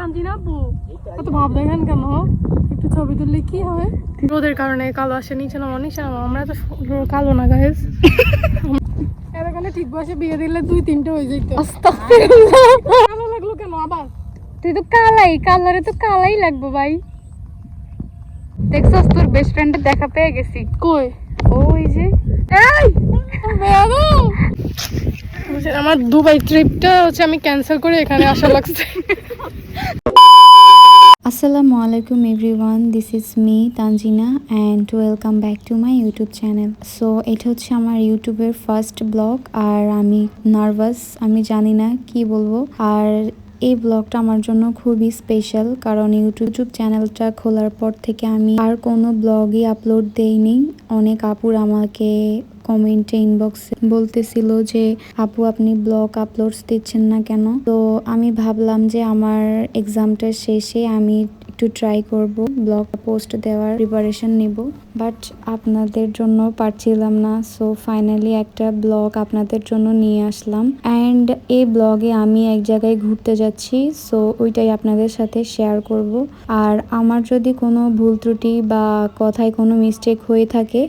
তানজিনা আপু? এত ভাব দেখেন কেন? একটু ছবি তুললে কি হয়? রোদের কারণে কালো আসে নিচে নামা নিচে আমরা তো কালো না গাইস এখানে ঠিক বয়সে বিয়ে দিলে দুই তিনটে হয়ে যেত ভালো লাগল কেন আবার? তুই তো কালাই কালারে তো কালাই লাগবে ভাই। দেখছস তোর বেস্ট ফ্রেন্ডের দেখা পেয়ে গেছি। কই? ওই যে। এই! আমার দুবাই ট্রিপটা হচ্ছে আমি ক্যান্সেল করে এখানে আসা লাগছে। আসসালামু আলাইকুম everyone this is me Tanjina and welcome back to my YouTube channel so এটা হচ্ছে আমার ইউটিউবের ফার্স্ট ব্লগ আর আমি নার্ভাস আমি জানি না কি বলব। আর এই ব্লগটা আমার জন্য খুবই স্পেশাল কারণ ইউটিউব চ্যানেলটা খোলার পর থেকে আমি আর কোনো ব্লগই আপলোড দেইনি। অনেক আপুর আমাকে কমেন্টে ইনবক্সে বলতেছিল যে, আপু, আপনি ব্লগ আপলোডস দিচ্ছেন না কেন? তো আমি ভাবলাম যে, আমার এক্সামটা শেষে আমি একটু ট্রাই করব ব্লগ পোস্ট দেওয়ার প্রিপারেশন নিব বাট আপনাদের জন্য পারছিলাম না সো ফাইনালি একটা ব্লগ আপনাদের জন্য নিয়ে আসলাম অ্যান্ড এই ব্লগে আমি এক জায়গায় ঘুরতে যাচ্ছি সো ওইটাই আপনাদের সাথে শেয়ার করব, আর আমার যদি কোনো ভুল ত্রুটি বা কথায় কোনো মিস্টেক হয়ে থাকে,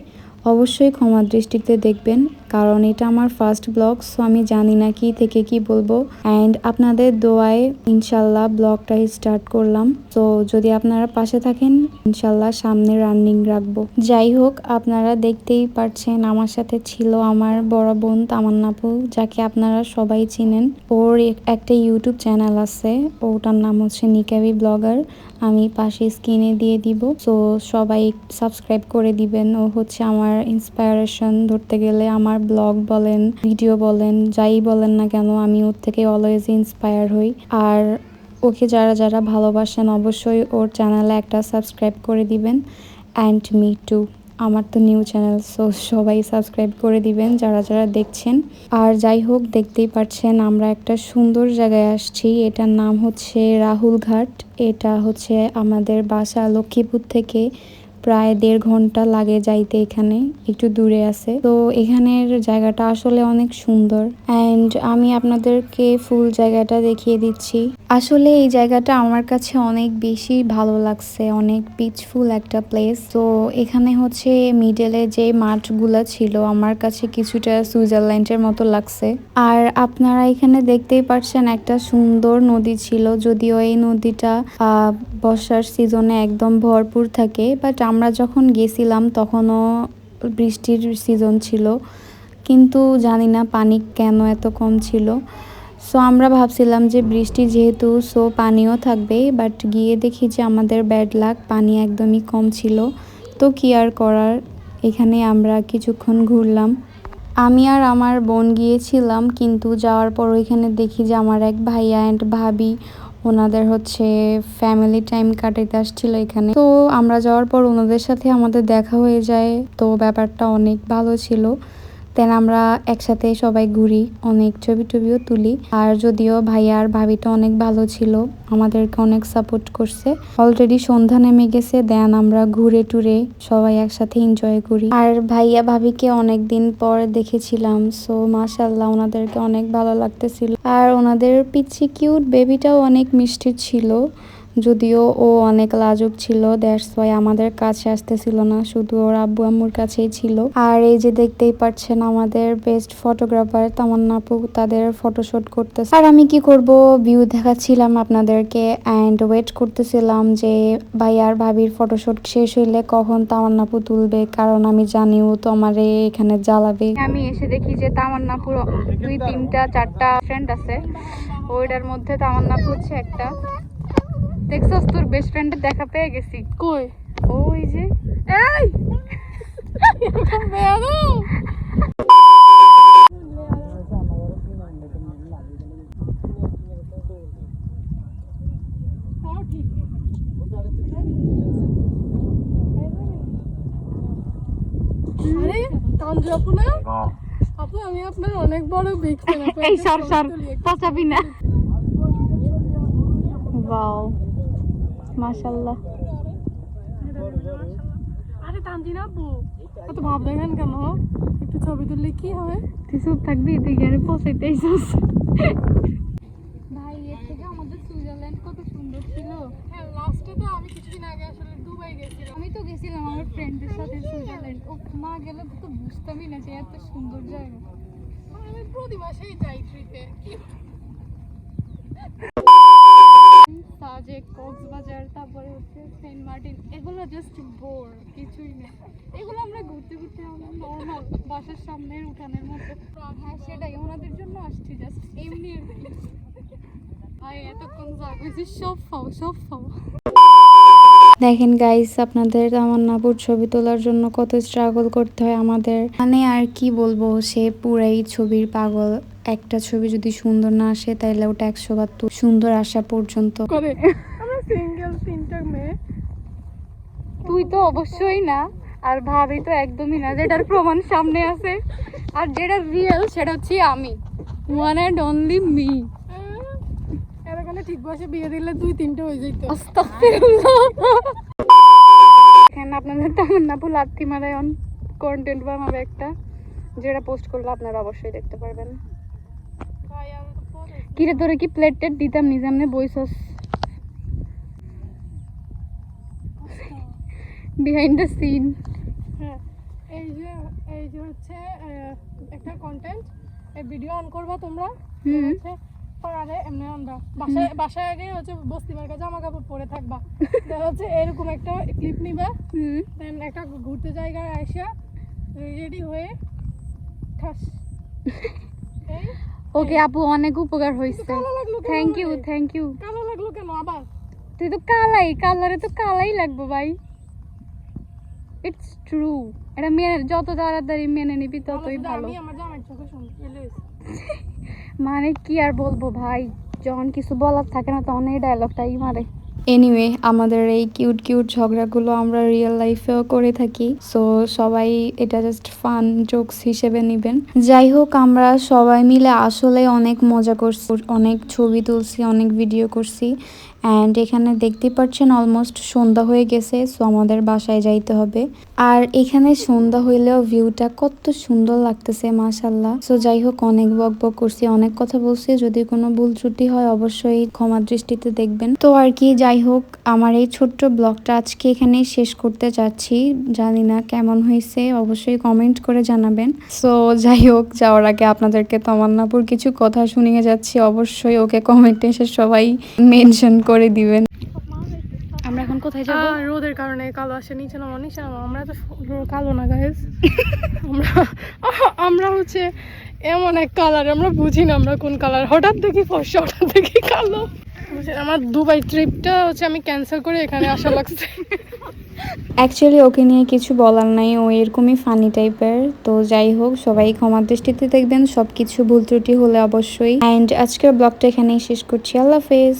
অবশ্যই ক্ষমা দৃষ্টিতে দেখবেন কারণ এটা আমার ফার্স্ট ব্লগ সো আমি জানি না কি থেকে কি বলব। অ্যান্ড আপনাদের দোয়ায় ইনশাল্লাহ ব্লগটা স্টার্ট করলাম। তো যদি আপনারা পাশে থাকেন, ইনশাল্লাহ সামনে রানিং রাখব। যাই হোক, আপনারা দেখতেই পারছেন, আমার সাথে ছিল আমার বড় বোন তামান্নাপু যাকে আপনারা সবাই চিনেন। ওর একটা ইউটিউব চ্যানেল আছে, ওটার নাম হচ্ছে নিকাবি ব্লগার। আমি পাশে স্ক্রিনে দিয়ে দিব। তো সবাই সাবস্ক্রাইব করে দিবেন। ও হচ্ছে আমার ইন্সপায়ারেশন ধরতে গেলে আমার ব্লগ বলেন ভিডিও বলেন, যাই বলেন না কেন, আমি ওর থেকে অলওয়েজ ইন্সপায়ার হই। আর ওকে যারা যারা ভালোবাসেন, অবশ্যই ওর চ্যানেলে একটা সাবস্ক্রাইব করে দিবেন। অ্যান্ড মি টু আমার তো নিউ চ্যানেল সো সবাই সাবস্ক্রাইব করে দিবেন যারা যারা দেখছেন। আর যাই হোক, দেখতেই পাচ্ছেন আমরা একটা সুন্দর জায়গায় আসছি। এটার নাম হচ্ছে রাহুল ঘাট। এটা হচ্ছে আমাদের বাসা লক্ষ্মীপুর থেকে প্রায় দেড় ঘণ্টা লাগে যাইতে এখানে, একটু দূরে আছে। তো এখানের জায়গাটা আসলে অনেক সুন্দর। অ্যান্ড আমি আপনাদেরকে ফুল জায়গাটা দেখিয়ে দিচ্ছি। আসলে এই জায়গাটা আমার কাছে অনেক বেশি ভালো লাগছে, অনেক পিচফুল একটা প্লেস তো এখানে হচ্ছে মিডলে যে মাঠগুলো ছিল, আমার কাছে কিছুটা সুইজারল্যান্ডের মতো লাগছে। আর আপনারা এখানে দেখতেই পাচ্ছেন একটা সুন্দর নদী ছিল, যদিও এই নদীটা বর্ষার সিজনে একদম ভরপুর থাকে বাট আমরা যখন গেছিলাম তখনও বৃষ্টির সিজন ছিল, কিন্তু জানি না পানি কেন এত কম ছিল। সো আমরা ভাবছিলাম যে বৃষ্টি যেহেতু সো পানিও থাকবে বাট গিয়ে দেখি যে আমাদের ব্যাড লাক পানি একদমই কম ছিল। তো কি আর করার? এখানে আমরা কিছুক্ষণ ঘুরলাম। আমি আর আমার বোন গিয়েছিলাম, কিন্তু যাওয়ার পর ওইখানে দেখি যে আমার এক ভাইয়া অ্যান্ড ভাবি ওনাদের হচ্ছে ফ্যামিলি টাইম কাটাইতে আসছিল এখানে। তো আমরা যাওয়ার পর ওনাদের সাথে আমাদের দেখা হয়ে যায়। তো ব্যাপারটা অনেক ভালো ছিল। দেন আমরা একসাথে সবাই ঘুরি, অনেক ছবি টবিও তুলি। আর যদিও ভাইয়া আর ভাবিটা অনেক ভালো ছিল, আমাদেরকে অনেক সাপোর্ট করছে। অলরেডি সন্ধ্যা নেমে গেছে, দেন আমরা ঘুরে টুরে সবাই একসাথে এনজয় করি। আর ভাইয়া ভাবিকে অনেক দিন পর দেখেছিলাম সো মাশাল্লাহ ওনাদেরকে অনেক ভালো লাগতেছিল। আর ওনাদের পিচ্ছি কিউট বেবিটাও অনেক মিষ্টি ছিল। যদিও ও অনেক লাজুক ছিল দ্যাটস ওয়াই আমাদের কাছে আসতেছিল না, শুধু ওর আব্বু আম্মুর কাছেই ছিল। আর এই যে দেখতেই পাচ্ছেন আমাদের বেস্ট ফটোগ্রাফার তামান্না আপু তাদের ফটোশুট করতেছে। আর আমি কি করব? ভিউ দেখাচ্ছিলাম আপনাদেরকে অ্যান্ড ওয়েট করতেছিলাম যে ভাই আর ভাবির ফটোশুট শেষ হইলে কখন তামান্না আপু তুলবে, কারণ আমি জানি ও তো আমারে এখানে জ্বালাবে। আমি এসে দেখি যে তামান্না দুই, তিনটা, চারটা ফ্রেন্ড আছে। ওইটার মধ্যে তামান্না হচ্ছে একটা। দেখছস তোর বেস্ট ফ্রেন্ডের দেখা পেয়ে গেছি। কই? ওই যে। এই! আপু না আপু আমি আপনার অনেক বড় বিগ ফ্যান এই সর সর পচাবি না। ওয়াও মাশাআল্লাহ। আরে তানজিনা আপু এত ভাব দেখেন কেন? একটু ছবি তুললে কি হয়? তুই চুপ থাকবি তুই গেলে পচাইতে আইসস ভাই এর থেকে আমাদের সুইজারল্যান্ড কত সুন্দর ছিল। হ্যাঁ লাস্টে তো আমি কিছুদিন আগে আসলে দুবাই গেছিলাম। আমি তো গেছিলাম আমার ফ্রেন্ডের সাথে সুইজারল্যান্ড। ও না গেলে তো বুঝতামই না যে এত সুন্দর জায়গা। আমি প্রতি মাসেই যাই ট্রিপে কি সাজেক কক্সবাজার, তারপরে হচ্ছে সেন্ট মার্টিন, এগুলো জাস্ট বোর কিছুই না। এগুলো আমরা ঘুরতে ঘুরতে নর্মাল বাসার সামনের উঠানের মতো হ্যাঁ সেটাই, ওনাদের জন্য আসছি জাস্ট এমনি ভাই, এতক্ষণ জাগেছি সব পাও সব পাও। দেখেন গাইস আপনাদের তামান্নাপুর ছবি তোলার জন্য কত স্ট্রাগল করতে হয় আমাদের। মানে আর কি বলব, সে পুরাই ছবির পাগল। একটা ছবি যদি সুন্দর না আসে তাহলে ওটা একশো বার সুন্দর আসা পর্যন্ত। করে আমরা সিঙ্গেল তিনটা মেয়ে। তুই তো অবশ্যই না আর ভাবি তো একদমই না যেটার প্রমাণ সামনে আছে। আর যেটা রিয়েল সেটা হচ্ছে আমি। ওয়ান অ্যান্ড অনলি মি এরকম ঠিক বয়সে বিয়ে দিলে দুই তিনটে হয়ে যেত এখানে আপনাদের তামান্নাপু লাত্তি মারায় অন কন্টেন্ট বানাবে একটা যেটা পোস্ট করলে আপনারা অবশ্যই দেখতে পারবেন। কিরে তোরে কি প্লেট টেট দিতাম? নিজে এমনি বইসস। বিহাইন্ড দ্য সিন হ্যাঁ এই যে এই যে হচ্ছে একটা কন্টেন্ট এই ভিডিও অন করবা তোমরা? হুম। হচ্ছে পাড়ারে এমনি আনবা বাসায় বাসায় আগে হচ্ছে বস্তি মার্কা জামা কাপড় পরে থাকবা। দেখা হচ্ছে এরকম একটা ক্লিপ নিবা। হুম। দেন একটা ঘুরতে জায়গায় আইসা রেডি হয়ে ঠাস। ওকে আপু অনেক উপকার হয়েছে থ্যাংক ইউ থ্যাংক ইউ কালো লাগল কেন আবার? তুই তো কালাই কালারে তো কালাই লাগবে ভাই। ইটস ট্রু এটা মেনে যত তাড়াতাড়ি মেনে নিবি ততই ভালো। মানে কি আর বলব ভাই যখন কিছু বলার থাকে না তখন এই ডায়লগটাই মারে। এনিওয়ে আমাদের এই কিউট কিউট ঝগড়াগুলো আমরা রিয়েল লাইফেও করে থাকি সো সবাই এটা জাস্ট ফান জোকস হিসেবে নেবেন। যাই হোক, আমরা সবাই মিলে আসলে অনেক মজা করছি, অনেক ছবি তুলছি, অনেক ভিডিও করছি অ্যান্ড এখানে দেখতেই পাচ্ছেন অলমোস্ট সন্ধ্যা হয়ে গেছে সো আমাদের বাসায় যাইতে হবে। আর এখানে সন্ধ্যা হইলেও ভিউটা কত সুন্দর লাগতেছে মাশাল্লাহ সো যাই হোক, অনেক বক বক করছি, অনেক কথা বলছি, যদি কোনো ভুল ত্রুটি হয় অবশ্যই ক্ষমা দৃষ্টিতে দেখবেন। তো আর কি, যাই হোক আমার এই ছোট্ট ব্লগটা আজকে এখানেই শেষ করতে চাচ্ছি জানি না কেমন হয়েছে অবশ্যই কমেন্ট করে জানাবেন। সো যাই হোক যাওয়ার আগে আপনাদেরকে তমান্নাপুর কিছু কথা শুনিয়ে যাচ্ছি। অবশ্যই ওকে কমেন্টে এসে সবাই মেনশন করে দিবেন। আমরা এখন কোথায় যাব? রোদের কারণে কালো আসে নিচে নামা নিচে নামা। আমরা তো কালো না গাইজ আমরা আমরা হচ্ছে এমন এক কালার আমরা বুঝি না আমরা কোন কালার হঠাৎ দেখি ফর্সা হঠাৎ দেখি কালো। আমার দুবাই ট্রিপটা হচ্ছে আমি ক্যান্সেল করে এখানে আসা লাগছে। অ্যাকচুয়ালি ওকে নিয়ে কিছু বলার নাই। ও এরকমই ফানি টাইপের তো যাই হোক, সবাই ক্ষমার দৃষ্টিতে দেখবেন। সব কিছু ভুল ত্রুটি হলে অবশ্যই। অ্যান্ড আজকের ব্লগটা এখানেই শেষ করছি। আল্লাহ হাফেজ।